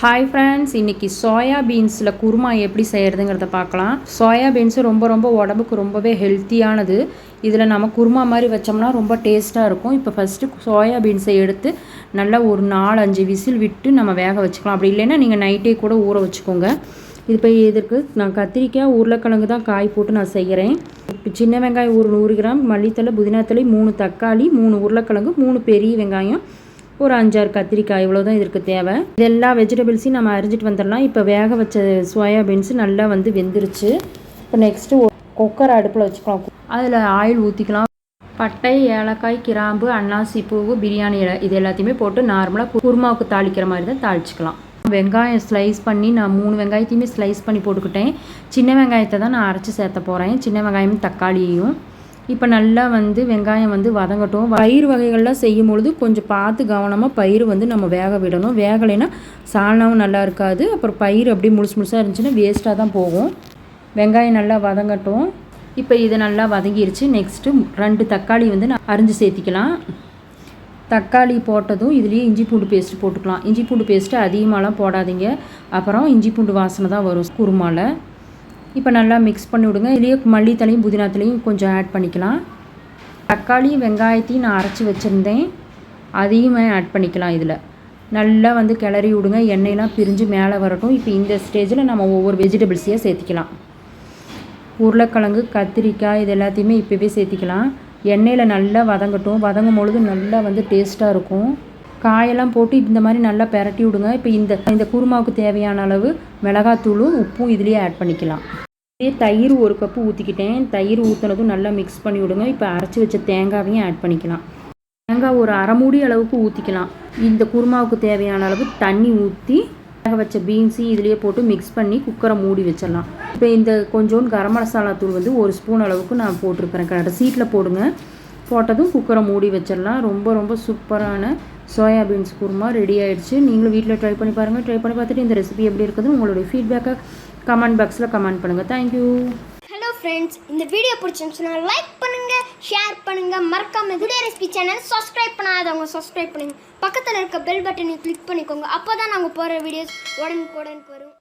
Hi friends இன்றைக்கி soya பீன்ஸில் குருமா எப்படி செய்கிறதுங்கிறத பார்க்கலாம். சோயா பீன்ஸு ரொம்ப ரொம்ப உடம்புக்கு ரொம்பவே ஹெல்த்தியானது இதில் நம்ம குருமா மாதிரி வச்சோம்னா ரொம்ப டேஸ்ட்டாக இருக்கும். இப்போ ஃபஸ்ட்டு சோயா பீன்ஸை எடுத்து நல்லா ஒரு நாலு அஞ்சு விசில் விட்டு நம்ம வேக வச்சுக்கலாம். அப்படி இல்லைன்னா நீங்கள் நைட்டே கூட ஊற வச்சுக்கோங்க. இது இப்போ இதற்கு நான் கத்திரிக்காய் உருளைக்கிழங்கு தான் காய் போட்டு நான் செய்கிறேன் இப்போ சின்ன வெங்காயம் ஒரு நூறு கிராம் மல்லித்தலை புதினாத்தலை மூணு தக்காளி மூணு உருளைக்கிழங்கு மூணு பெரிய வெங்காயம் ஒரு அஞ்சாறு கத்திரிக்காய் இவ்வளோ தான் இதற்கு தேவை. இது எல்லா வெஜிடபிள்ஸையும் நம்ம அரிஞ்சிட்டு வந்துடலாம். இப்போ வேக வச்ச சோயாபீன்ஸு நல்லா வந்து வெந்துருச்சு. இப்போ நெக்ஸ்ட்டு குக்கர் அடுப்பில் வச்சுக்கலாம். அதில் ஆயில் ஊற்றிக்கலாம் பட்டை ஏலக்காய் கிராம்பு அன்னாசி பூவு பிரியாணி இலை இது எல்லாத்தையுமே போட்டு நார்மலாக குருமாவுக்கு தாளிக்கிற மாதிரி தான் தாளிச்சிக்கலாம். வெங்காயம் ஸ்லைஸ் பண்ணி நான் மூணு வெங்காயத்தையுமே ஸ்லைஸ் பண்ணி போட்டுக்கிட்டேன். சின்ன வெங்காயத்தை தான் நான் அரைச்சி சேர்த்த போகிறேன் சின்ன வெங்காயமும் தக்காளியையும். இப்போ நல்லா வந்து வெங்காயம் வந்து வதங்கட்டும். பயிர் வகைகள்லாம் செய்யும் பொழுது கொஞ்சம் பார்த்து கவனமாக பயிர் வந்து நம்ம வேக விடணும். வேகலைன்னா சாணாவும் நல்லா இருக்காது. அப்புறம் பயிர் அப்படியே முழுசு முழுசாக இருந்துச்சுன்னா வேஸ்ட்டாக தான் போகும். வெங்காயம் நல்லா வதங்கட்டும். இப்போ இது நல்லா வதங்கிருச்சு. நெக்ஸ்ட்டு ரெண்டு தக்காளி வந்து நான் அரிஞ்சு சேர்த்திக்கலாம். தக்காளி போட்டதும் இதுலேயே இஞ்சி பூண்டு பேஸ்ட் போட்டுக்கலாம். இஞ்சி பூண்டு பேஸ்ட்டு அதிகமாகலாம் போடாதீங்க. அப்புறம் இஞ்சி பூண்டு வாசனை தான் வரும் குருமாவில் இப்போ நல்லா மிக்ஸ் பண்ணி விடுங்க. இதுலேயே மல்லித்தலையும் புதினாத்தலையும் கொஞ்சம் ஆட் பண்ணிக்கலாம். தக்காளி வெங்காயத்தையும் நான் அரைச்சி வச்சுருந்தேன். அதையுமே ஆட் பண்ணிக்கலாம் இதில். நல்லா வந்து கிளறி விடுங்க. எண்ணெயெலாம் பிரிஞ்சு மேலே வரட்டும். இப்போ இந்த ஸ்டேஜில் நம்ம ஒவ்வொரு வெஜிடபிள்ஸையும் சேர்த்திக்கலாம். உருளைக்கிழங்கு கத்திரிக்காய் இது எல்லாத்தையுமே இப்போவே சேர்த்திக்கலாம். எண்ணெயில் நல்லா வதங்கட்டும். வதங்கும் பொழுது நல்லா வந்து டேஸ்ட்டாக இருக்கும். காயெல்லாம் போட்டு இந்த மாதிரி நல்லா பெரட்டி விடுங்க. இப்போ இந்த இந்த குருமாவுக்கு தேவையான அளவு மிளகாத்தூளும் உப்பும் இதுலேயே ஆட் பண்ணிக்கலாம். இதே தயிர் ஒரு கப்பு ஊற்றிக்கிட்டேன் தயிர் ஊற்றுனதும் நல்லா மிக்ஸ் பண்ணி விடுங்க. இப்போ அரைச்சி வச்ச தேங்காவையும் ஆட் பண்ணிக்கலாம். தேங்காய் ஒரு அரை மூடி அளவுக்கு ஊற்றிக்கலாம் இந்த குருமாவுக்கு தேவையான அளவு தண்ணி ஊற்றி வேக வச்ச பீன்ஸு இதுலேயே போட்டு மிக்ஸ் பண்ணி குக்கரை மூடி வச்சிடலாம். இப்போ இந்த கொஞ்சோண்டு கரம் மசாலா தூள் வந்து ஒரு ஸ்பூன் அளவுக்கு நான் போட்டிருக்கிறேன். கடைசீட்டில் போடுங்க. போட்டதும் குக்கரை மூடி வச்சிடலாம். ரொம்ப ரொம்ப சூப்பரான சோயாபீன்ஸ் குருமா ரெடி ஆகிடுச்சு நீங்களும் வீட்டில் ட்ரை பண்ணி பாருங்கள் ட்ரை பண்ணி பார்த்துட்டு இந்த ரெசிபி எப்படி இருக்குது உங்களுடைய ஃபீட்பேக்கை கமெண்ட் பாக்ஸில் கமெண்ட் பண்ணுங்கள் தேங்க்யூ ஹலோ ஃப்ரெண்ட்ஸ் இந்த வீடியோ பிடிச்சிருந்துச்சுன்னா லைக் பண்ணுங்கள் ஷேர் பண்ணுங்கள் மறக்காம வீடியோ ரெசிபி சேனல் சப்ஸ்கிரைப் பண்ணாதவங்க சப்ஸ்கிரைப் பண்ணுங்க. பக்கத்தில் இருக்க பெல் பட்டனை கிளிக் பண்ணிக்கோங்க. அப்போ தான் நாங்கள் போகிற வீடியோஸ் உடனுக்கு உடனுக்கு வரும்.